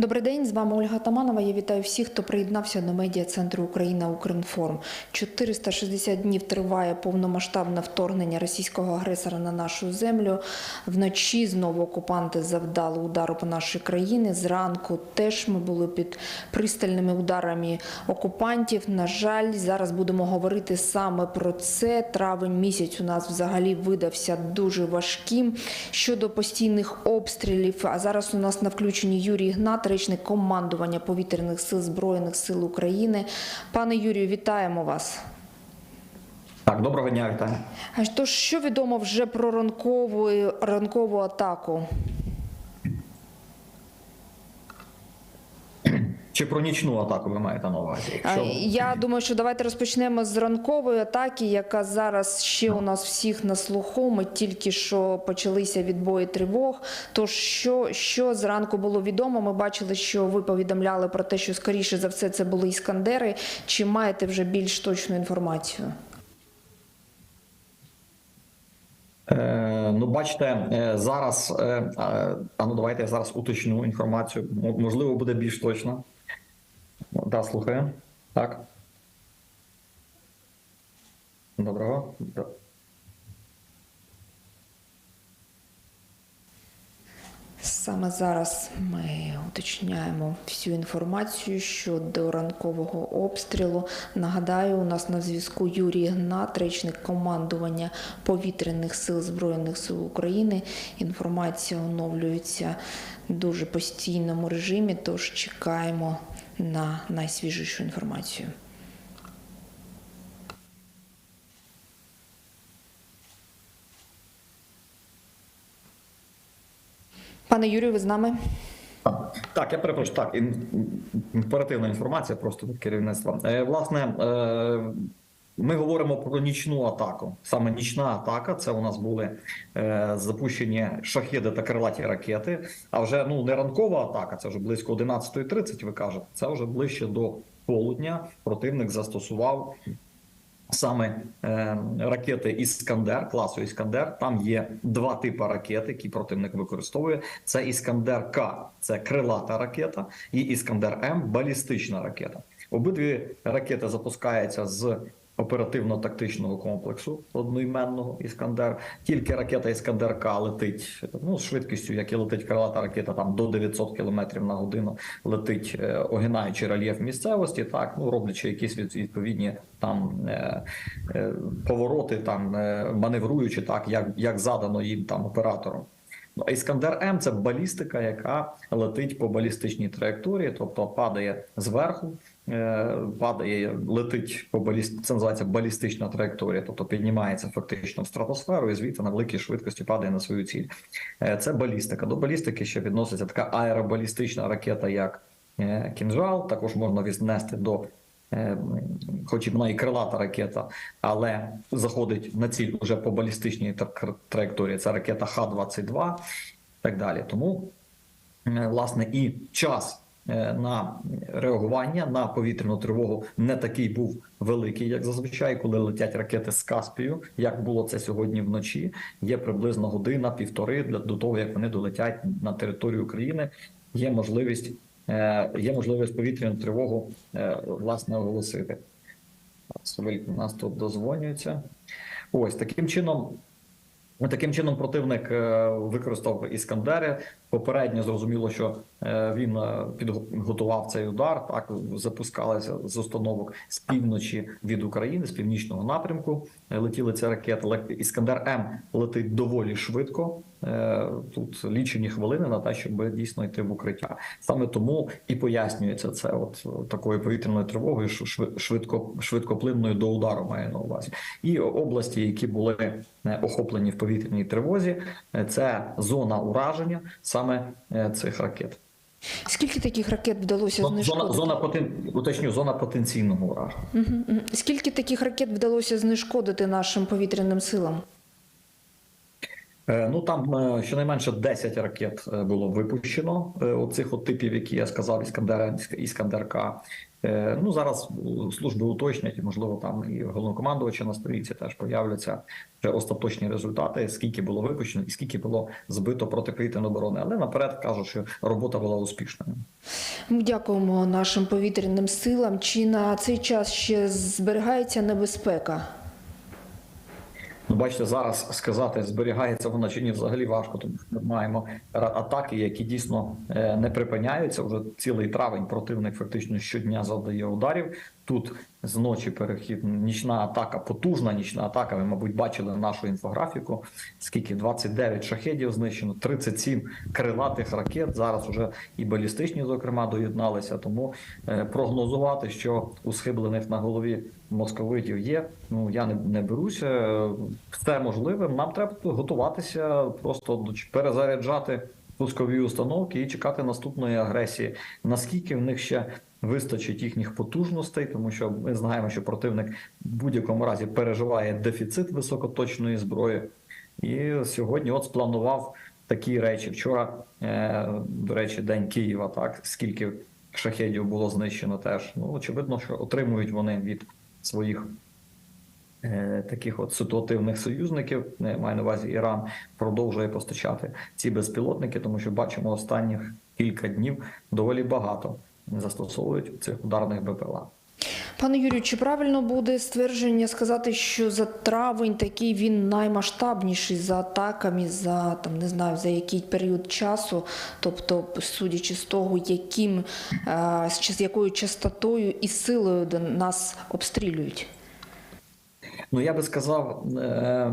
Добрий день, з вами Ольга Таманова. Я вітаю всіх, хто приєднався до медіа центру Україна Укрінформ. 460 днів триває повномасштабне вторгнення російського агресора на нашу землю. Вночі знову окупанти завдали удару по нашій країні. Зранку теж ми були під пристальними ударами окупантів. На жаль, зараз будемо говорити саме про це. Травень місяць у нас взагалі видався дуже важким щодо постійних обстрілів. А зараз у нас на включенні Юрій Ігнат, речник командування повітряних сил Збройних сил України. Пане Юрію, вітаємо вас. Так, доброго дня, вітаю. А Тож, що відомо вже про ранкову, ранкову атаку? Чи про нічну атаку ви маєте на увазі? Якщо... Я думаю, що давайте розпочнемо з ранкової атаки, яка зараз ще у нас всіх на слуху. Ми тільки що почалися відбої тривог. Тож що, що зранку було відомо? Ми бачили, що ви повідомляли про те, що скоріше за все це були іскандери. Чи маєте вже більш точну інформацію? Е, ну, бачите, е, зараз, е, а ну давайте я зараз уточню інформацію. Можливо, буде більш точно. Да, слухаю. Так. Доброго. Саме зараз ми уточняємо всю інформацію щодо ранкового обстрілу. Нагадаю, у нас на зв'язку Юрій Гнат, речник командування повітряних сил Збройних сил України. Інформація оновлюється дуже постійному режимі, тож чекаємо на найсвіжішу інформацію. Пане Юрію, ви з нами? Так, я перепрошую. Так, ін- імперативна інформація просто від керівництва. Е, власне, е, ми говоримо про нічну атаку. Саме нічна атака. Це у нас були е, запущені шахеди та крилаті ракети. А вже ну не ранкова атака, це вже близько 11.30, Ви кажете, це вже ближче до полудня. Противник застосував саме е, ракети Іскандер, класу Іскандер. Там є два типи ракет, які противник використовує. Це Іскандер К, це крилата ракета, і Іскандер М балістична ракета. Обидві ракети запускаються з оперативно-тактичного комплексу одноіменного Іскандер. Tільки ракета Іскандер К летить ну, з швидкістю, як і летить крилата ракета, там до 900 км на годину летить, е, огинаючи рельєф місцевості, так ну роблячи якісь відповідні там е, е, повороти, там маневруючи так, як, як задано їм там оператором. Ну, Іскандер М це балістика, яка летить по балістичній траєкторії, тобто падає зверху, падає, летить по баліст... це називається балістична траєкторія, тобто піднімається фактично в стратосферу і звідти на великій швидкості падає на свою ціль. Е, Це балістика. До балістики ще відноситься така аеробалістична ракета, як е, кінжал. Також можна віднести до Е, хоч і вона і крилата ракета, але заходить на ціль уже по балістичній траєкторії. Це ракета Х-22 і так далі. Тому, е, власне, і час е, на реагування на повітряну тривогу не такий був великий, як зазвичай, коли летять ракети з Каспію, як було це сьогодні вночі. Є приблизно година, півтори для до того, як вони долетять на територію України. Є можливість е, є можливість повітряну тривогу е, власне оголосити. У нас тут дозвонюється. Ось таким чином. Таким чином, противник е, використав іскандери. Попередньо зрозуміло, що е, він е, підготував цей удар. Так запускалися з установок з півночі від України, з північного напрямку. е, Летіли ці ракети. Іскандер М летить доволі швидко. Тут лічені хвилини на те, щоб дійсно йти в укриття. Саме тому і пояснюється це, от такою повітряною тривогою, швидко швидкоплинною до удару має на увазі. І області, які були охоплені в повітряній тривозі, це зона ураження саме е, цих ракет. Скільки таких ракет вдалося Зона, знешкодити? зона потен... уточню, зона потенційного ураження. Скільки таких ракет вдалося знешкодити нашим повітряним силам? Е, Ну там е, щонайменше 10 ракет було випущено оцих от типів, які я сказав, Іскандер, Іскандер-К. Е, Ну зараз е, служби уточнять, і можливо там і головнокомандувача на сторінці теж появляться вже остаточні результати, скільки було випущено і скільки було збито протиповітряної оборони. Але наперед кажу, що робота була успішною. Ми дякуємо нашим повітряним силам. Чи на цей час ще зберігається небезпека? Ну, бачите, зараз сказати, зберігається вона чи ні, взагалі важко. Тому що ми маємо атаки, які дійсно е, не припиняються. Вже цілий травень противник фактично щодня завдає ударів. Тут з ночі перехід, нічна атака, потужна нічна атака. Ви, мабуть, бачили нашу інфографіку. Скільки 29 шахедів знищено, 37 крилатих ракет. Зараз уже і балістичні, зокрема, доєдналися. Тому е, прогнозувати, що у схиблених на голові московитів є. Ну я не, не беруся. Все можливе. Нам треба готуватися, просто перезаряджати пускові установки і чекати наступної агресії. Наскільки в них ще вистачить їхніх потужностей, тому що ми знаємо, що противник в будь-якому разі переживає дефіцит високоточної зброї. І сьогодні от спланував такі речі. Вчора, е, до речі, День Києва, так скільки шахедів було знищено теж. Ну, очевидно, що отримують вони від своїх таких от ситуативних союзників, е, маю на увазі Іран, продовжує постачати ці безпілотники, тому що бачимо останніх кілька днів доволі багато застосовують цих ударних БПЛА. Пане Юрію, чи правильно буде ствердження сказати, що за травень такий він наймасштабніший за атаками, за там не знаю за який період часу, тобто, судячи з того, яким е, з якою частотою і силою нас обстрілюють? Ну я би сказав, е,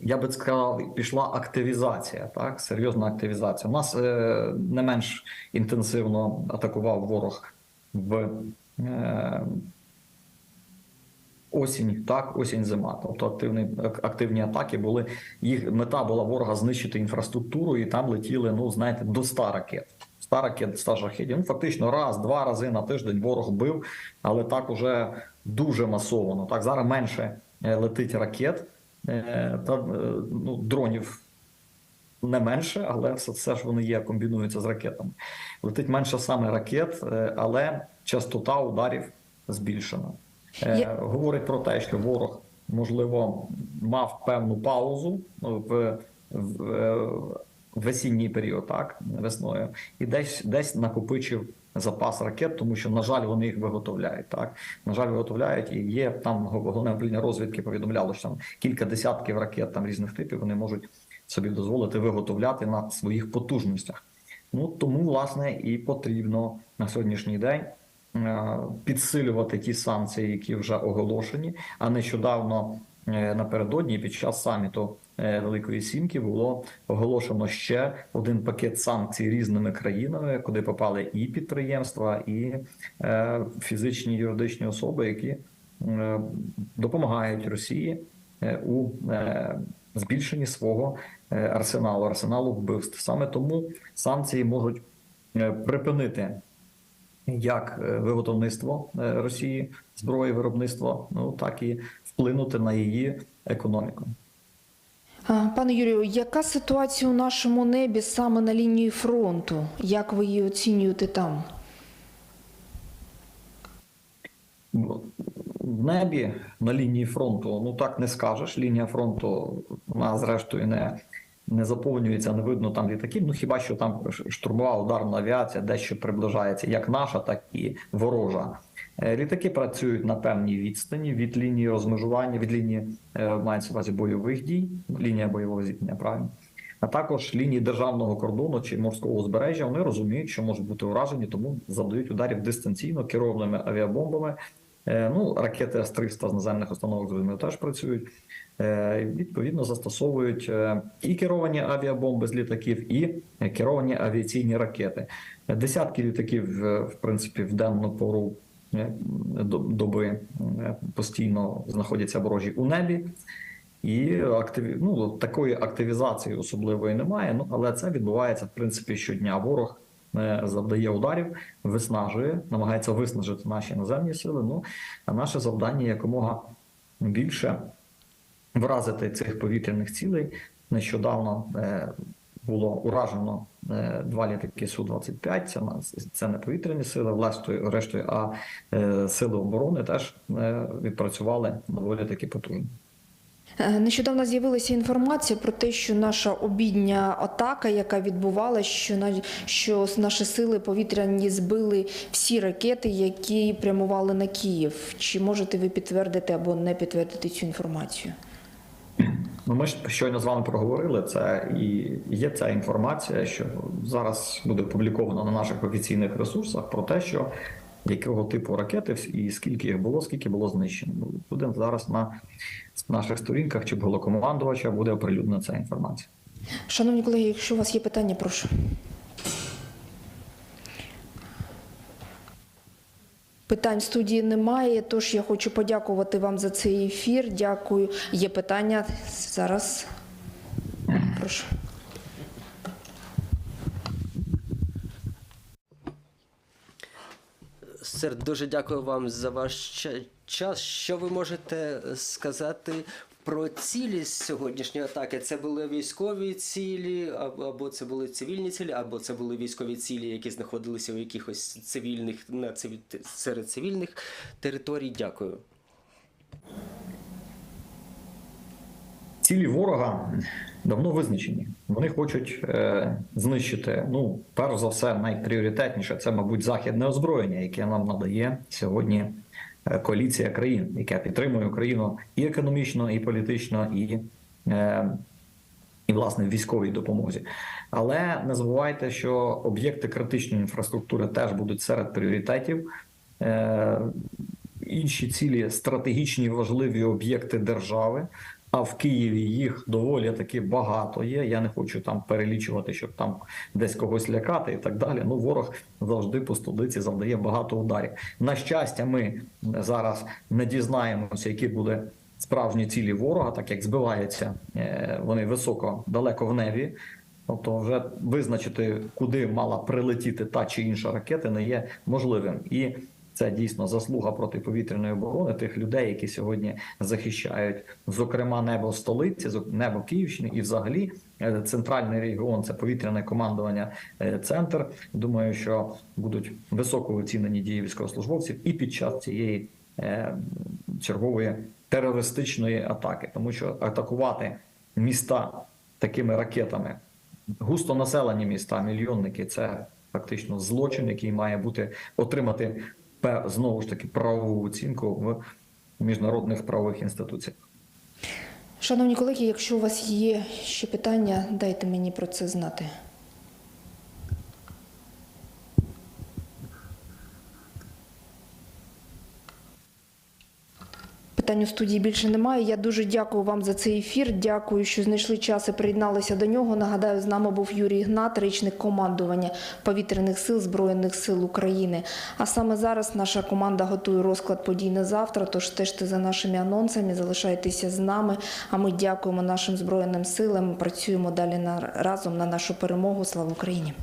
я би сказав, пішла активізація, так серйозна активізація. У нас е, не менш інтенсивно атакував ворог в е, осінь, так, осінь зима. Тобто активні, активні атаки були. Їх мета була ворога знищити інфраструктуру, і там летіли, ну знаєте, до 100 ракет. 100 ракет, 100 шахедів. Ну фактично раз, два рази на тиждень ворог бив, але так уже дуже масово. Так зараз менше е, летить ракет е, та е, ну, дронів. Не менше, але все, все ж вони є, комбінуються з ракетами. Летить менше саме ракет, але частота ударів збільшена. Я- Говорить про те, що ворог, можливо, мав певну паузу ну, в, в, в осінній період, так, весною, і десь, десь накопичив запас ракет, тому що, на жаль, вони їх виготовляють. Так? На жаль, виготовляють, і є там головне управління розвідки повідомляло, що там кілька десятків ракет там різних типів вони можуть собі дозволити виготовляти на своїх потужностях. Ну тому, власне, і потрібно на сьогоднішній день е, підсилювати ті санкції, які вже оголошені. А нещодавно е, напередодні під час саміту Великої Сімки було оголошено ще один пакет санкцій різними країнами, куди попали і підприємства, і е, фізичні юридичні особи, які е, допомагають Росії е, у е, збільшенні свого е, арсеналу, арсеналу вбивств. Саме тому санкції можуть е, припинити як е, виготовництво е, Росії зброї виробництва, ну так і вплинути на її економіку. Пане Юрію, яка ситуація у нашому небі саме на лінії фронту? Як ви її оцінюєте там? В небі на лінії фронту, ну так не скажеш. Лінія фронту вона зрештою не, не заповнюється, не видно там літаків. Ну хіба що там штурмова ударна авіація дещо приближається, як наша, так і ворожа. Е, Літаки працюють на певній відстані від лінії розмежування, від лінії е, мається увазі бойових дій, лінія бойового зіткнення, правильно. А також лінії державного кордону чи морського узбережжя вони розуміють, що можуть бути уражені, тому завдають ударів дистанційно керованими авіабомбами. Е, Ну, ракети С-300 з наземних установок зрозуміло теж працюють. Е, Відповідно, застосовують е, і керовані авіабомби з літаків, і керовані авіаційні ракети. Десятки літаків, в принципі, в денну пору доби постійно знаходяться ворожі у небі. І активі... ну, такої активізації особливої немає. Ну але це відбувається в принципі щодня. Ворог завдає ударів, виснажує, намагається виснажити наші наземні сили. Ну а наше завдання якомога більше вразити цих повітряних цілей нещодавно е, було уражено е, два літаки Су-25. Це, нас- це не повітряні сили, власною рештою, а е, сили оборони теж відпрацювали доволі таки потужно. Е, Нещодавно з'явилася інформація про те, що наша обідня атака, яка відбувалася, що, на, що наші сили повітряні збили всі ракети, які прямували на Київ. Чи можете ви підтвердити або не підтвердити цю інформацію? Ну, ми щойно з вами проговорили це, і є ця інформація, що зараз буде опубліковано на наших офіційних ресурсах про те, що якого типу ракети і скільки їх було, скільки було знищено. Ну, Буде зараз на наших сторінках чи головнокомандувача буде оприлюднена ця інформація. Шановні колеги, якщо у вас є питання, прошу. Питань в студії немає, тож я хочу подякувати вам за цей ефір. Дякую. Є питання зараз. Прошу. Сер, дуже дякую вам за ваш час. Що ви можете сказати про цілі сьогоднішньої атаки? Це були військові цілі, або це були цивільні цілі, або це були військові цілі, які знаходилися у якихось цивільних на циві- серед цивільних територій. Дякую. Цілі ворога давно визначені. Вони хочуть е, знищити. Ну, перш за все, найпріоритетніше це, мабуть, західне озброєння, яке нам надає сьогодні е, коаліція країн, яка підтримує Україну і економічно, і політично, і, е, і власне військовій допомозі. Але не забувайте, що об'єкти критичної інфраструктури теж будуть серед пріоритетів. Е, інші цілі стратегічні важливі об'єкти держави. А в Києві їх доволі таки багато є. Я не хочу там перелічувати, щоб там десь когось лякати і так далі. Ну, ворог завжди по столиці завдає багато ударів. На щастя, ми зараз не дізнаємося, які були справжні цілі ворога, так як збиваються е, вони високо далеко в небі. Тобто, вже визначити, куди мала прилетіти та чи інша ракета, не є можливим. І це дійсно заслуга протиповітряної оборони тих людей, які сьогодні захищають, зокрема, небо столиці, небо Київщини і взагалі е, центральний регіон це повітряне командування, е, центр. Думаю, що будуть високо оцінені дії військовослужбовців і під час цієї е, чергової терористичної атаки, тому що атакувати міста такими ракетами, густонаселені міста, мільйонники це фактично злочин, який має бути отримати знову ж таки правову оцінку в міжнародних правових інституціях. Шановні колеги, якщо у вас є ще питання, дайте мені про це знати. Питань у студії більше немає. Я дуже дякую вам за цей ефір. Дякую, що знайшли час і приєдналися до нього. Нагадаю, з нами був Юрій Гнат, речник командування повітряних сил Збройних сил України. А саме зараз наша команда готує розклад подій на завтра. Тож стежте за нашими анонсами, залишайтеся з нами. А ми дякуємо нашим збройним силам. Працюємо далі на разом на нашу перемогу. Слава Україні!